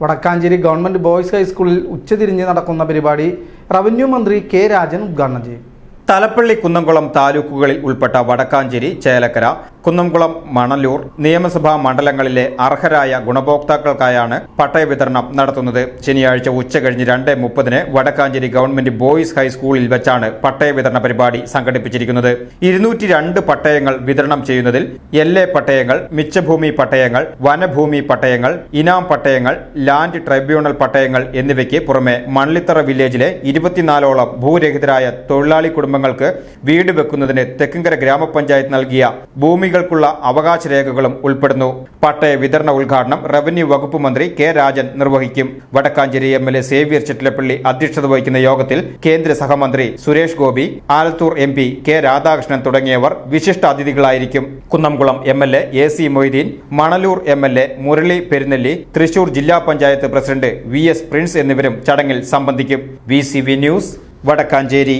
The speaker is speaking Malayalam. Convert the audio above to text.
വടക്കാഞ്ചേരി ഗവൺമെന്റ് ബോയ്സ് ഹൈസ്കൂളിൽ ഉച്ചതിരിഞ്ഞ് നടക്കുന്ന പരിപാടി റവന്യൂ മന്ത്രി കെ രാജൻ ഉദ്ഘാടനം ചെയ്യും. തലപ്പള്ളി കുന്നംകുളം താലൂക്കുകളിൽ ഉൾപ്പെട്ട വടക്കാഞ്ചേരി ചേലക്കര കുന്നംകുളം മണലൂർ നിയമസഭാ മണ്ഡലങ്ങളിലെ അർഹരായ ഗുണഭോക്താക്കൾക്കായാണ് പട്ടയ വിതരണം നടത്തുന്നത്. ശനിയാഴ്ച ഉച്ചകഴിഞ്ഞ് രണ്ട് മുപ്പതിന് വടക്കാഞ്ചേരി ഗവൺമെന്റ് ബോയ്സ് ഹൈസ്കൂളിൽ വെച്ചാണ് പട്ടയ വിതരണ പരിപാടി സംഘടിപ്പിച്ചിരിക്കുന്നത്. ഇരുന്നൂറ്റി രണ്ട് പട്ടയങ്ങൾ വിതരണം ചെയ്യുന്നതിൽ എൽ എ പട്ടയങ്ങൾ മിച്ചഭൂമി പട്ടയങ്ങൾ വനഭൂമി പട്ടയങ്ങൾ ഇനാം പട്ടയങ്ങൾ ലാൻഡ് ട്രൈബ്യൂണൽ പട്ടയങ്ങൾ എന്നിവയ്ക്ക് പുറമെ മണ്ണിത്തറ വില്ലേജിലെ ഇരുപത്തിനാലോളം ഭൂരഹിതരായ തൊഴിലാളി കുടുംബങ്ങൾക്ക് വീട് വെക്കുന്നതിന് തെക്കിങ്കര ഗ്രാമപഞ്ചായത്ത് നൽകിയ ഭൂമികൾക്കുള്ള അവകാശ രേഖകളും ഉൾപ്പെടുന്നു. പട്ടയ വിതരണ ഉദ്ഘാടനം റവന്യൂ വകുപ്പ് മന്ത്രി കെ രാജൻ നിർവഹിക്കും. Vadakkanchery M L A Xavier Chittilappally അധ്യക്ഷത വഹിക്കുന്ന യോഗത്തിൽ കേന്ദ്ര സഹമന്ത്രി Suresh Gopi Alathur M P K Radhakrishnan തുടങ്ങിയവർ വിശിഷ്ട അതിഥികളായിരിക്കും. Kunnamkulam M L A A C Moideen Manalur M L A Murali Perunnelli Thrissur ജില്ലാ panchayat president V S Prince എന്നിവരും ചടങ്ങിൽ സംബന്ധിക്കും. V news Vadakkanchery.